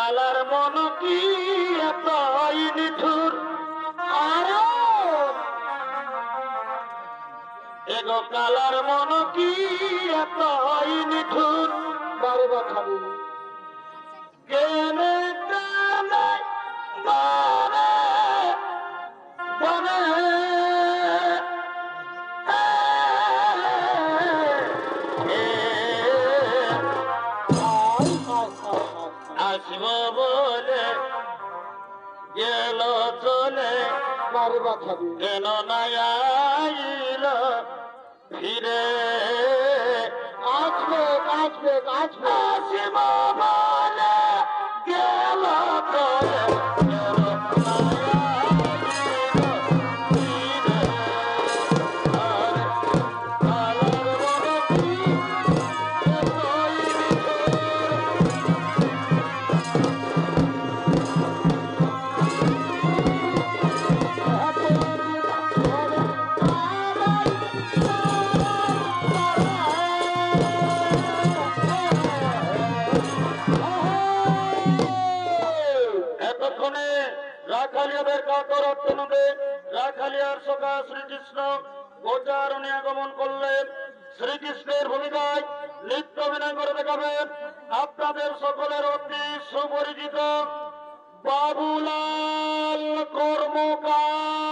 Colour মন কি এতই নিঠুর? আর! এগো কালার মন কি এতই নিঠুর? বারে বা কেন নাইল ফিরে। আসবে আসবে আসবে। আসব এতক্ষণে রাখালিয়াদের কাতর অর্থনবে রাখালিয়ার সকা শ্রীকৃষ্ণ গোচারণে আগমন করলেন। শ্রীকৃষ্ণের ভূমিকায় নৃত্য বিনয় করে দেখাবেন। আপনাদের সকলের অতি সুপরিচিত বাবুলাল কর্মকার।